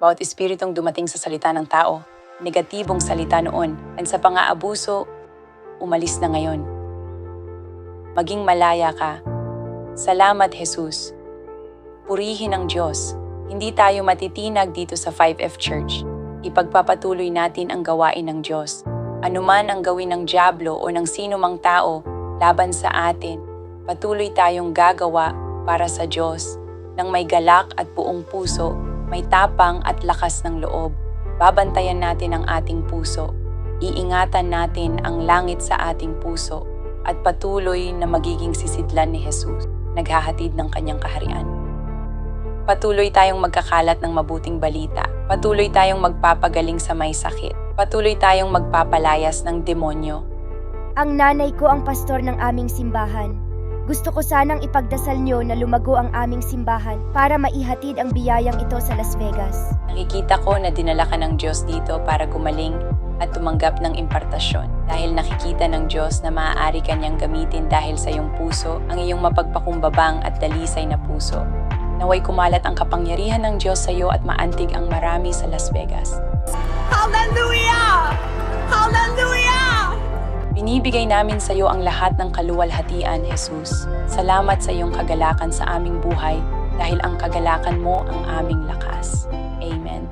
Bawat espiritong dumating sa salita ng tao, negatibong salita noon, at sa pang-aabuso, umalis na ngayon. Maging malaya ka. Salamat, Jesus. Purihin ang Diyos. Hindi tayo matitinag dito sa 5F Church. Ipagpapatuloy natin ang gawain ng Diyos. Anuman ang gawin ng Diablo o ng sino mang tao laban sa atin, patuloy tayong gagawa para sa Diyos nang may galak at buong puso, may tapang at lakas ng loob. Babantayan natin ang ating puso. Iingatan natin ang langit sa ating puso at patuloy na magiging sisidlan ni Jesus, naghahatid ng kanyang kaharian. Patuloy tayong magkakalat ng mabuting balita. Patuloy tayong magpapagaling sa may sakit. Patuloy tayong magpapalayas ng demonyo. Ang nanay ko ang pastor ng aming simbahan. Gusto ko sanang ipagdasal nyo na lumago ang aming simbahan para maihatid ang biyayang ito sa Las Vegas. Nakikita ko na dinala ka ng Diyos dito para gumaling at tumanggap ng impartasyon. Dahil nakikita ng Diyos na maaari kanyang gamitin dahil sa iyong puso, ang iyong mapagpakumbabang at dalisay na puso. Naway kumalat ang kapangyarihan ng Diyos sa iyo at maantig ang marami sa Las Vegas. Binibigay namin sa iyo ang lahat ng kaluwalhatian, Jesus. Salamat sa iyong kagalakan sa aming buhay dahil ang kagalakan mo ang aming lakas. Amen.